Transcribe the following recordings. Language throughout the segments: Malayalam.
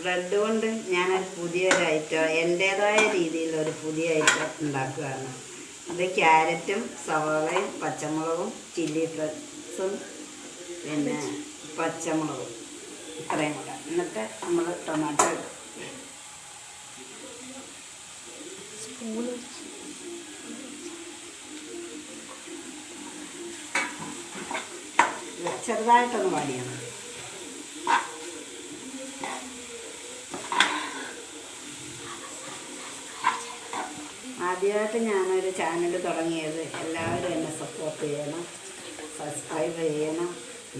ബ്രെഡ് കൊണ്ട് ഞാനൊരു പുതിയൊരു ഐറ്റം എന്റേതായ രീതിയിൽ ഒരു പുതിയ ഐറ്റം ഉണ്ടാക്കുകയാണ്. ഇത് ക്യാരറ്റും സവാളയും പച്ചമുളകും ചില്ലി ഫ്ലക്സും പിന്നെ പച്ചമുളകും. ഇത്രയും കൂടെ. എന്നിട്ട് നമ്മൾ ടൊമാറ്റോ ചെറുതായിട്ടൊന്ന് വാടിയാൽ ആദ്യമായിട്ട് ഞാനൊരു ചാനൽ തുടങ്ങിയത്. എല്ലാവരും എന്നെ സപ്പോർട്ട് ചെയ്യണം. സബ്സ്ക്രൈബ് ചെയ്യണം.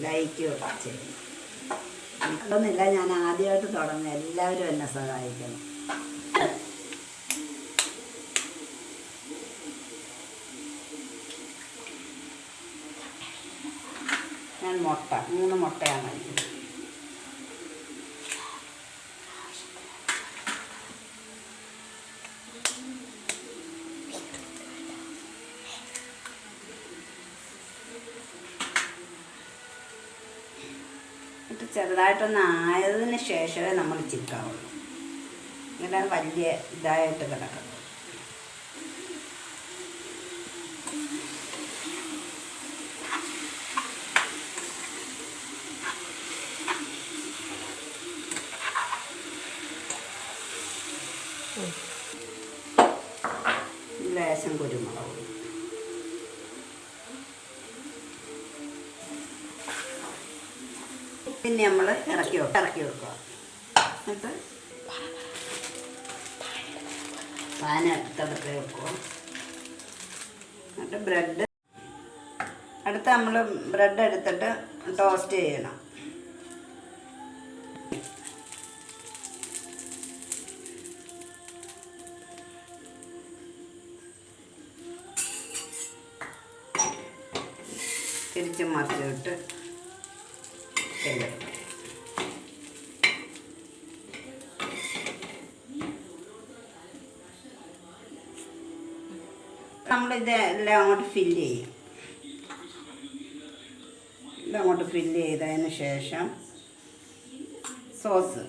ലൈക്ക് ചെയ്യണം. അതൊന്നുമില്ല ഞാൻ ആദ്യമായിട്ട് തുടങ്ങി. എല്ലാവരും എന്നെ സഹായിക്കണം. ഞാൻ മുട്ട മൂന്ന് മുട്ടയാണ് കഴിക്കുന്നത് എന്നിട്ട് ചെറുതായിട്ടൊന്ന് ആയതിന് ശേഷമേ നമ്മൾ ചിക്കാവുള്ളൂ ഇങ്ങനെ വലിയ ഇതായിട്ട് കിടക്കും ലേശം കുരുമുളക് പിന്നെ നമ്മൾ ഇറക്കി ഇറക്കി വെക്കുക എന്നിട്ട് പാന അടുത്തടുത്ത് വെക്കുക എന്നിട്ട് ബ്രെഡ് അടുത്ത് നമ്മൾ ബ്രെഡ് എടുത്തിട്ട് ടോസ്റ്റ് ചെയ്യണം. തിരിച്ച് മറിച്ചിട്ട് ചെയ്തെടുക്കണം നമ്മളിത് അങ്ങോട്ട് ഫില്ല് ചെയ്യും. ഇതങ്ങോട്ട് ഫില്ല് ചെയ്തതിന് ശേഷം സോസ്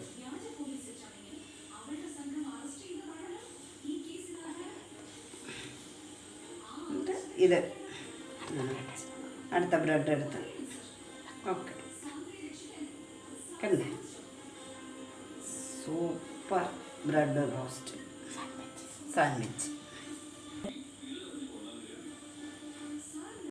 ഇത്. അടുത്ത ബ്രെഡ് എടുത്ത്. ഓക്കെ കണ്ടേ സൂപ്പർ ബ്രെഡ് റോസ്റ്റ് സാൻഡ്വിച്ച്